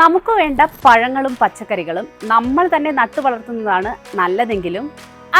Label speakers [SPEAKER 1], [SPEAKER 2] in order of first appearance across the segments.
[SPEAKER 1] നമുക്ക് വേണ്ട പഴങ്ങളും പച്ചക്കറികളും നമ്മൾ തന്നെ നട്ടു വളർത്തുന്നതാണ് നല്ലതെങ്കിലും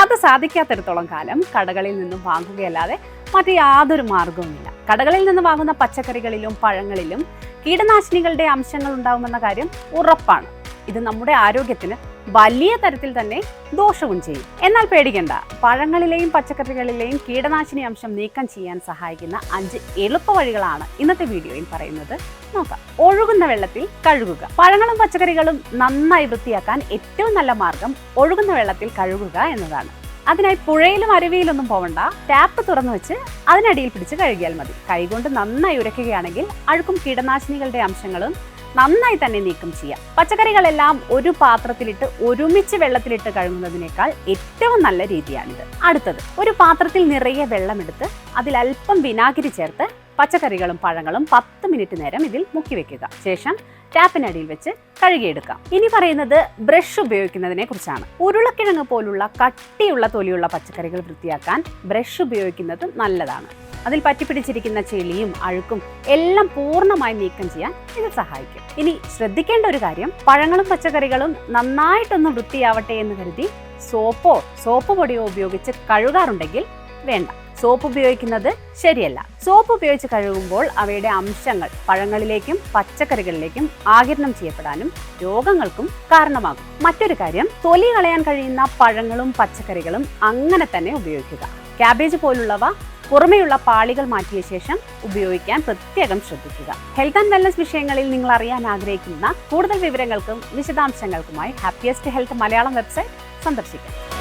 [SPEAKER 1] അത് സാധിക്കാത്തിടത്തോളം കാലം കടകളിൽ നിന്നും വാങ്ങുകയല്ലാതെ മറ്റ് യാതൊരു മാർഗവുമില്ല. കടകളിൽ നിന്ന് വാങ്ങുന്ന പച്ചക്കറികളിലും പഴങ്ങളിലും കീടനാശിനികളുടെ അംശങ്ങൾ ഉണ്ടാകുമെന്ന കാര്യം ഉറപ്പാണ്. ഇത് നമ്മുടെ ആരോഗ്യത്തിന് വലിയ തരത്തിൽ തന്നെ ദോഷവും ചെയ്യും. എന്നാൽ പേടിക്കേണ്ട. പഴങ്ങളിലെയും പച്ചക്കറികളിലെയും കീടനാശിനി അംശം നീക്കം ചെയ്യാൻ സഹായിക്കുന്ന അഞ്ച് എളുപ്പ വഴികളാണ് ഇന്നത്തെ വീഡിയോയിൽ പറയുന്നത്. നോക്കാം. ഒഴുകുന്ന വെള്ളത്തിൽ കഴുകുക. പഴങ്ങളും പച്ചക്കറികളും നന്നായി വൃത്തിയാക്കാൻ ഏറ്റവും നല്ല മാർഗം ഒഴുകുന്ന വെള്ളത്തിൽ കഴുകുക എന്നതാണ്. അതിനായി പുഴയിലും അരുവിയിലൊന്നും പോവണ്ട. ടാപ്പ് തുറന്നു വെച്ച് അതിനടിയിൽ പിടിച്ച് കഴുകിയാൽ മതി. കൈകൊണ്ട് നന്നായി ഉരയ്ക്കുകയാണെങ്കിൽ അഴുക്കും കീടനാശിനികളുടെ അംശങ്ങളും നന്നായി തന്നെ നീക്കം ചെയ്യാം. പച്ചക്കറികളെല്ലാം ഒരു പാത്രത്തിലിട്ട് ഒരുമിച്ച് വെള്ളത്തിലിട്ട് കഴുകുന്നതിനേക്കാൾ ഏറ്റവും നല്ല രീതിയാണിത്. അടുത്തത് ഒരു പാത്രത്തിൽ നിറയെ വെള്ളമെടുത്ത് അതിൽ അല്പം വിനാഗിരി ചേർത്ത് പച്ചക്കറികളും പഴങ്ങളും പത്ത് മിനിറ്റ് നേരം ഇതിൽ മുക്കി വെക്കുക. ശേഷം ടാപ്പിനടിയിൽ വെച്ച് കഴുകിയെടുക്കാം. ഇനി പറയുന്നത് ബ്രഷ് ഉപയോഗിക്കുന്നതിനെ കുറിച്ചാണ്. ഉരുളക്കിഴങ്ങ് പോലുള്ള കട്ടിയുള്ള തൊലിയുള്ള പച്ചക്കറികൾ വൃത്തിയാക്കാൻ ബ്രഷ് ഉപയോഗിക്കുന്നത് നല്ലതാണ്. അതിൽ പറ്റിപ്പിടിച്ചിരിക്കുന്ന ചെളിയും അഴുക്കും എല്ലാം പൂർണമായി നീക്കം ചെയ്യാൻ ഇത് സഹായിക്കും. ഇനി ശ്രദ്ധിക്കേണ്ട ഒരു കാര്യം പഴങ്ങളും പച്ചക്കറികളും നന്നായിട്ടൊന്ന് വൃത്തിയാവട്ടെ എന്ന് കരുതി സോപ്പോ സോപ്പ് പൊടിയോ ഉപയോഗിച്ച് കഴുകാറുണ്ടെങ്കിൽ വേണ്ട. സോപ്പ് ഉപയോഗിക്കുന്നത് ശരിയല്ല. സോപ്പ് ഉപയോഗിച്ച് കഴുകുമ്പോൾ അവയുടെ അംശങ്ങൾ പഴങ്ങളിലേക്കും പച്ചക്കറികളിലേക്കും ആകിരണം ചെയ്യപ്പെടാനും രോഗങ്ങൾക്കും കാരണമാകും. മറ്റൊരു കാര്യം തൊലി കളയാൻ കഴിയുന്ന പഴങ്ങളും പച്ചക്കറികളും അങ്ങനെ തന്നെ ഉപയോഗിക്കുക. ക്യാബേജ് പോലുള്ളവ പുറമെയുള്ള പാളികൾ മാറ്റിയ ശേഷം ഉപയോഗിക്കാൻ പ്രത്യേകം ശ്രദ്ധിക്കുക. ഹെൽത്ത് ആൻഡ് വെൽനസ് വിഷയങ്ങളിൽ നിങ്ങൾ അറിയാൻ ആഗ്രഹിക്കുന്ന കൂടുതൽ വിവരങ്ങൾക്കും വിശദാംശങ്ങൾക്കുമായി ഹാപ്പിയസ്റ്റ് ഹെൽത്ത് മലയാളം വെബ്സൈറ്റ് സന്ദർശിക്കാം.